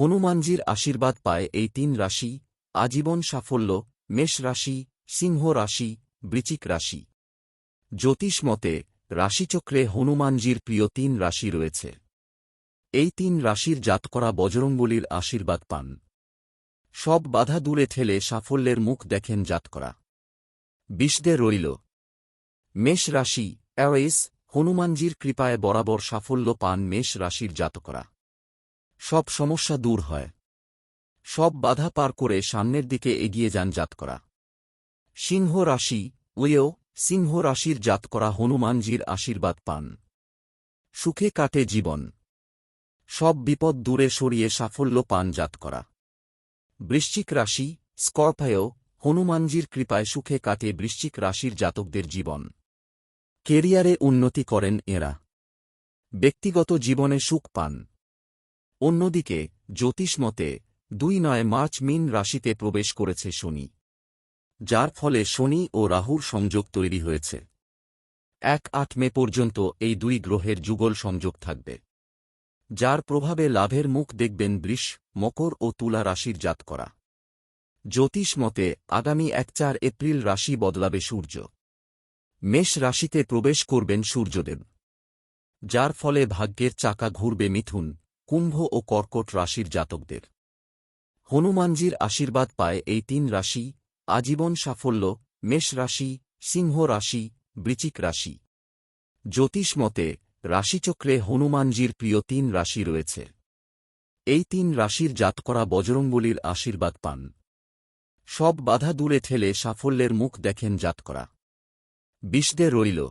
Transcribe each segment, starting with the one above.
হনুমানজির আশীর্বাদ পায় এই তিন রাশি, আজীবন সাফল্য, মেষ রাশি, সিংহ রাশি বৃচিক রাশি। জ্যোতিষ মতে, রাশিচক্রে হনুমানজির প্রিয় তিন রাশি রয়েছে। এই তিন রাশির জাতকরা বজরঙ্গলির আশীর্বাদ পান। সব বাধা দূরে ঠেলে সাফল্যের মুখ দেখেন জাতকরা। বিষদে রইল। মেষ রাশি, অ্যাওয়েস, হনুমানজির কৃপায় বরাবর সাফল্য পান মেষ রাশির জাতকরা। সব সমস্যা দূর হয়। সব বাধা পার করে সামনের দিকে এগিয়ে যান জাতকরা। সিংহ রাশি উয়েও সিংহ রাশির জাতকরা হনুমানজির আশীর্বাদ পান। সুখে কাটে জীবন। সব বিপদ দূরে সরিয়ে সাফল্য পান জাতকরা। বৃশ্চিক রাশি স্করপায়ও হনুমানজির কৃপায় সুখে কাটে বৃশ্চিক রাশির জাতকদের জীবন। কেরিয়ারে উন্নতি করেন এরা। ব্যক্তিগত জীবনে সুখ পান। অন্যদিকে, জ্যোতিষ মতে, দুই নয় মার্চ মিন রাশিতে প্রবেশ করেছে শনি, যার ফলে শনি ও রাহুর সংযোগ তৈরি হয়েছে। এক আট মে পর্যন্ত এই দুই গ্রহের যুগল সংযোগ থাকবে, যার প্রভাবে লাভের মুখ দেখবেন বৃষ, মকর ও তুলা রাশির জাত করা জ্যোতিষ মতে, আগামী এক চার এপ্রিল রাশি বদলাবে সূর্য। মেষ রাশিতে প্রবেশ করবেন সূর্যদেব, যার ফলে ভাগ্যের চাকা ঘুরবে মিথুন কুম্ভ ও কর্কট রাশির জাতকদের। হনুমানজির আশীর্বাদ পায় এই তিন রাশি, আজীবন সাফল্য, মেষ রাশি, সিংহ রাশি বৃচিক রাশি। জ্যোতিষ মতে, রাশিচক্রে হনুমানজির প্রিয় তিন রাশি রয়েছে। এই তিন রাশির জাতকরা বজরঙ্গলির আশীর্বাদ পান। সব বাধা দূরে ঠেলে সাফল্যের মুখ দেখেন জাতকরা। বিষদে রইল।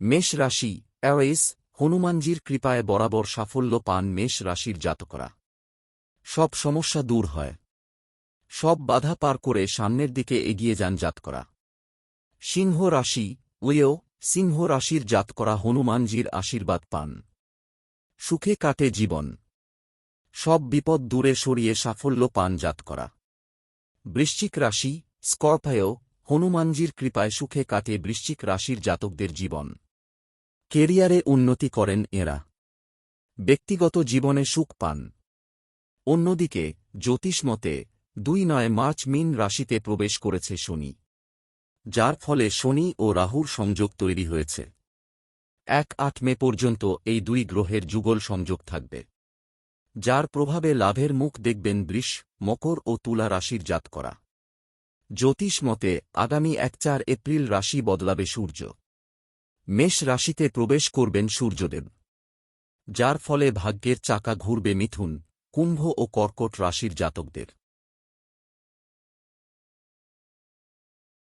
মেষ রাশি অ্যাওয়েস হনুমানজির কৃপায় বরাবর সাফল্য পান মেষ রাশির জাতকরা। সব সমস্যা দূর হয়। সব বাধা পার করে সামনের দিকে এগিয়ে যান জাতকরা। সিংহ রাশি উয়েও সিংহ রাশির জাতকরা হনুমানজির আশীর্বাদ পান। সুখে কাটে জীবন। সব বিপদ দূরে সরিয়ে সাফল্য পান জাতকরা। বৃশ্চিক রাশি, স্করপায়ও, হনুমানজির কৃপায় সুখে কাটে বৃশ্চিক রাশির জাতকদের জীবন। কেরিয়ারে উন্নতি করেন এরা। ব্যক্তিগত জীবনে সুখ পান। অন্যদিকে, জ্যোতিষ মতে, দুই নয় মার্চ মিন রাশিতে প্রবেশ করেছে শনি। যার ফলে শনি ও রাহুর সংযোগ তৈরি হয়েছে। এক আট মে পর্যন্ত এই দুই গ্রহের যুগল সংযোগ থাকবে। যার প্রভাবে লাভের মুখ দেখবেন বৃষ, মকর ও তুলা রাশির জাত করা জ্যোতিষ মতে, আগামী এক চার এপ্রিল রাশি বদলাবে সূর্য। মেষ রাশিতে প্রবেশ করবেন সূর্যদেব। যার ফলে ভাগ্যের চাকা ঘুরবে মিথুন, কুম্ভ ও কর্কট রাশির জাতকদের।